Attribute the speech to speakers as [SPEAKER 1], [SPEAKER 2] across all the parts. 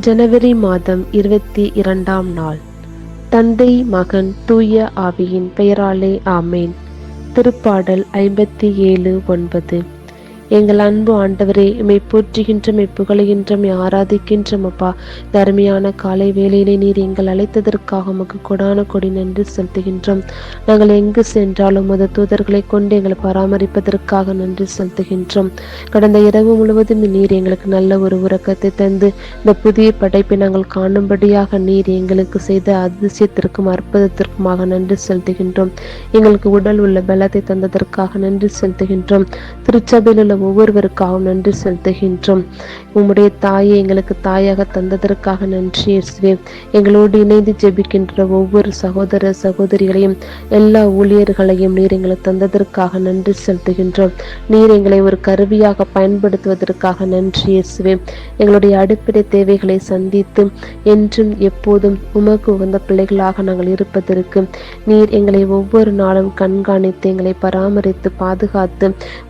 [SPEAKER 1] ஜனவரி மாதம் இருபத்தி இரண்டாம் நாள். தந்தை மகன் தூய ஆவியின் பெயராலே ஆமேன். திருப்பாடல் ஐம்பத்தி ஏழு ஒன்பது. எங்கள் அன்பு ஆண்டவரே இமை போற்றுகின்ற மை புகழுகின்ற மெய் ஆராதிக்கின்றோம் அப்பா. தருமையான காலை வேலையிலே நீர் எங்கள் அழைத்ததற்காக உமக்கு கொடான கொடி நன்றி செலுத்துகின்றோம். நாங்கள் எங்கு சென்றாலும் மத தூதர்களை கொண்டு எங்களை பராமரிப்பதற்காக நன்றி செலுத்துகின்றோம். கடந்த இரவு முழுவதும் நீர் எங்களுக்கு நல்ல ஒரு உறக்கத்தை தந்து இந்த புதிய படைப்பை நாங்கள் காணும்படியாக நீர் எங்களுக்கு செய்த அதிசயத்திற்கும் அற்புதத்திற்குமாக நன்றி செலுத்துகின்றோம். எங்களுக்கு உடல் உள்ள பலத்தை தந்ததற்காக நன்றி செலுத்துகின்றோம். திருச்சபையில் உள்ள ஒவ்வொருவருக்காகவும் நன்றி செலுத்துகின்றோம். உம்முடைய தாயை எங்களுக்கு தாயாக தந்ததற்காக நன்றி இயேசுவே. எங்களோடு இணைந்து ஜெபிக்கின்ற ஒவ்வொரு சகோதர சகோதரிகளையும் எல்லா ஊழியர்களையும் நீர் எங்களுக்கு தந்ததற்காக நன்றி செலுத்துகின்றோம். நீர் எங்களை ஒரு கருவியாக பயன்படுத்துவதற்காக நன்றி இயேசுவே. எங்களுடைய அடிப்படை தேவைகளை சந்தித்து என்றும் எப்போதும் உமக்கு உகந்த பிள்ளைகளாக நாங்கள் இருப்பதற்கு நீர் எங்களை ஒவ்வொரு நாளும் கண்காணித்து எங்களை பராமரித்து பாதுகாத்து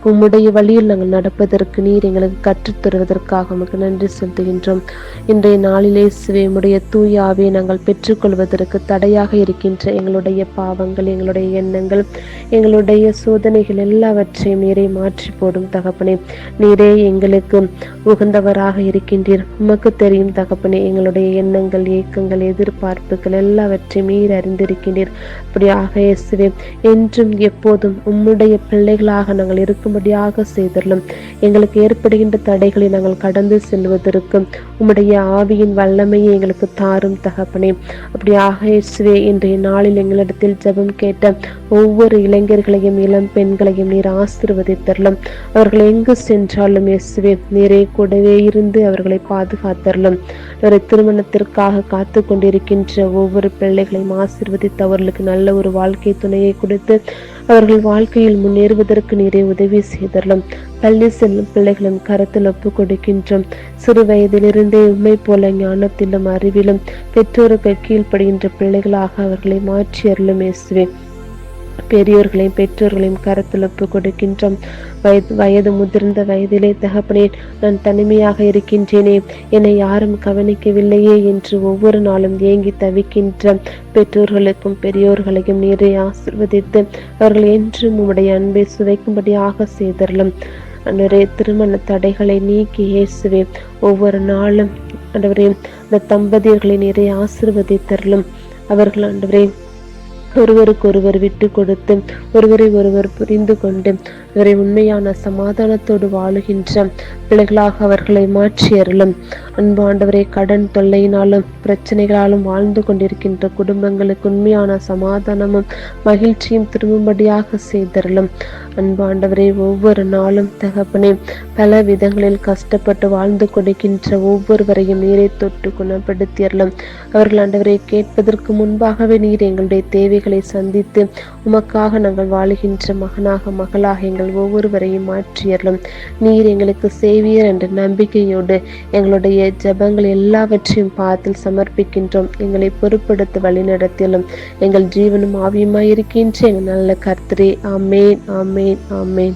[SPEAKER 1] உம்முடைய வழியில் நாங்கள் நடப்பதற்கு நீர் எங்களுக்கு கற்றுத் தருவதற்காக உமக்கு நன்றி செலுத்துகின்றோம். இன்றைய நாளிலே சிவமுடைய தூயாவை நாங்கள் பெற்றுக்கொள்வதற்கு தடையாக இருக்கின்ற எங்களுடைய பாவங்கள் எங்களுடைய எண்ணங்கள் எங்களுடைய சோதனைகள் எல்லாவற்றையும் நீரை மாற்றி போடும் தகப்பனே. நீரே எங்களுக்கு உகந்தவராக இருக்கின்றீர். உமக்கு தெரியும் தகப்பனே எங்களுடைய எண்ணங்கள் ஏக்கங்கள் எதிர்பார்ப்புகள் எல்லாவற்றையும் நீர் அறிந்திருக்கின்றீர். அப்படியாக இயேசுவே என்றும் எப்போதும் உம்முடைய பிள்ளைகளாக நாங்கள் இருக்கும்படியாக செய்த செய்தரலும் எங்களுக்கு ஏற்படுகின்ற தடைகளை நாங்கள் கடந்து செல்வதற்கு உம்முடைய ஆவியின் வல்லமையை எங்களுக்கு தாரும் தகப்பனே. அப்படியாக இயேசுவே இன்றைய நாளில் எங்களிடத்தில் ஜெபம் கேட்ட ஒவ்வொரு இளைஞர்களையும் இளம் பெண்களையும் நீர் ஆசிர்வதித்தரலும் அவர்கள் எங்கு சென்றாலும் இயேசுவே நீரே கூடவே இருந்து அவர்களை பாதுகாத்தரலும் அவரை திருமணத்திற்காக காத்து கொண்டிருக்கின்ற ஒவ்வொரு பிள்ளைகளையும் ஆசிர்வதித்து அவர்களுக்கு நல்ல ஒரு வாழ்க்கை துணையை கொடுத்து அவர்கள் வாழ்க்கையில் முன்னேறுவதற்கு நீரே உதவி செய்தரலும். பள்ளி செல்லும் பிள்ளைகளும் கரத்தில் ஒப்பு கொடுக்கின்றோம். சிறு வயதிலிருந்தே உண்மை போல ஞானத்திலும் அறிவிலும் பெற்றோருக்கு கீழ்ப்படுகின்ற பிள்ளைகளாக அவர்களை மாற்றி அருளும் இயேசுவேன் பெரியோர்களையும் பெற்றோர்களையும் கரத்தில் ஒப்பு கொடுக்கின்றோம். வயது வயது முதிர்ந்த வயதிலே தகப்பனே நான் தனிமையாக இருக்கின்றேனே. என்னை யாரும் கவனிக்கவில்லையே என்று ஒவ்வொரு நாளும் ஏங்கி தவிக்கின்ற பெற்றோர்களுக்கும் பெரியோர்களையும் நீரை ஆசிர்வதித்து அவர்கள் என்றும் உம்முடைய அன்பை சுவைக்கும்படியாக செய்தரலும் அன்றரே திருமண தடைகளை நீக்கி இயேசுவே ஒவ்வொரு நாளும் அன்றவரே அந்த தம்பதியர்களை நிறைய ஆசிர்வதித்தரலும் அவர்கள் ஆண்டவரே ஒருவருக்கொருவர் விட்டு கொடுத்து ஒருவரை ஒருவர் புரிந்து கொண்டு இவரை உண்மையான சமாதானத்தோடு வாழுகின்ற பிள்ளைகளாக அவர்களை மாற்றியருளும். அன்பாண்டவரே கடன் தொல்லையினாலும் பிரச்சனைகளாலும் வாழ்ந்து கொண்டிருக்கின்ற குடும்பங்களுக்கு உண்மையான சமாதானமும் மகிழ்ச்சியும் திரும்பும்படியாக செய்தரலும் அன்பாண்டவரே ஒவ்வொரு நாளும் தகப்பனே பல விதங்களில் கஷ்டப்பட்டு வாழ்ந்து கொடுக்கின்ற ஒவ்வொருவரையும் நீரை தொட்டு குணப்படுத்தியறலும் அவர்கள் ஆண்டவரை கேட்பதற்கு முன்பாகவே நீர் எங்களுடைய தேவைகளை சந்தித்து உமக்காக நாங்கள் வாழுகின்ற மகனாக மகளாக எங்கள் ஒவ்வொருவரையும் மாற்றியறலும் நீர் எங்களுக்கு சேவியர் என்ற நம்பிக்கையோடு எங்களுடைய ஜெபங்கள் எல்லாவற்றையும் பார்த்து சமர்ப்பிக்கின்றோம். எங்களை பொறுப்படுத்த வழிநடத்திலும் எங்கள் ஜீவனும் ஆவியுமாயிருக்கின்ற எங்கள் நல்ல கர்த்தரே ஆமேன் ஆமேன் ஆமேன்.